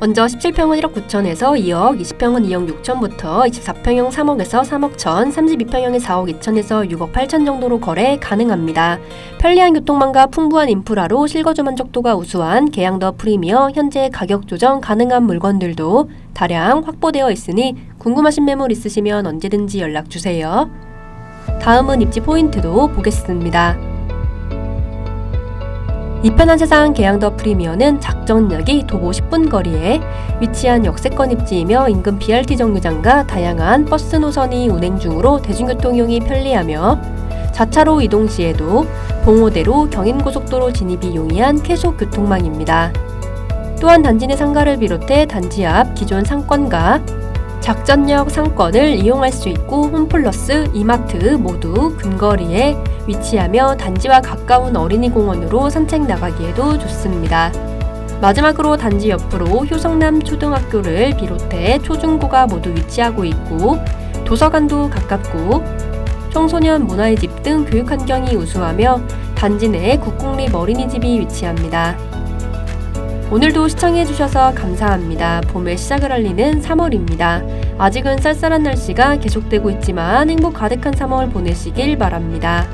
먼저 17평은 1억 9천에서 2억, 20평은 2억 6천부터 24평형 3억에서 3억 천, 32평형의 4억 2천에서 6억 8천 정도로 거래 가능합니다. 편리한 교통망과 풍부한 인프라로 실거주 만족도가 우수한 계양더 프리미어 현재 가격 조정 가능한 물건들도 다량 확보되어 있으니 궁금하신 매물 있으시면 언제든지 연락 주세요. 다음은 입지 포인트도 보겠습니다. 이편한 세상 계양더 프리미어는 작전역이 도보 10분 거리에 위치한 역세권 입지이며 인근 BRT 정류장과 다양한 버스 노선이 운행 중으로 대중교통 이용이 편리하며 자차로 이동 시에도 봉오대로 경인고속도로 진입이 용이한 쾌속 교통망입니다. 또한 단지 내 상가를 비롯해 단지 앞 기존 상권과 작전역 상권을 이용할 수 있고 홈플러스, 이마트 모두 근거리에 위치하며 단지와 가까운 어린이 공원으로 산책 나가기에도 좋습니다. 마지막으로 단지 옆으로 효성남 초등학교를 비롯해 초중고가 모두 위치하고 있고 도서관도 가깝고 청소년 문화의 집 등 교육 환경이 우수하며 단지 내에 국공립 어린이집이 위치합니다. 오늘도 시청해주셔서 감사합니다. 봄의 시작을 알리는 3월입니다. 아직은 쌀쌀한 날씨가 계속되고 있지만 행복 가득한 3월 보내시길 바랍니다.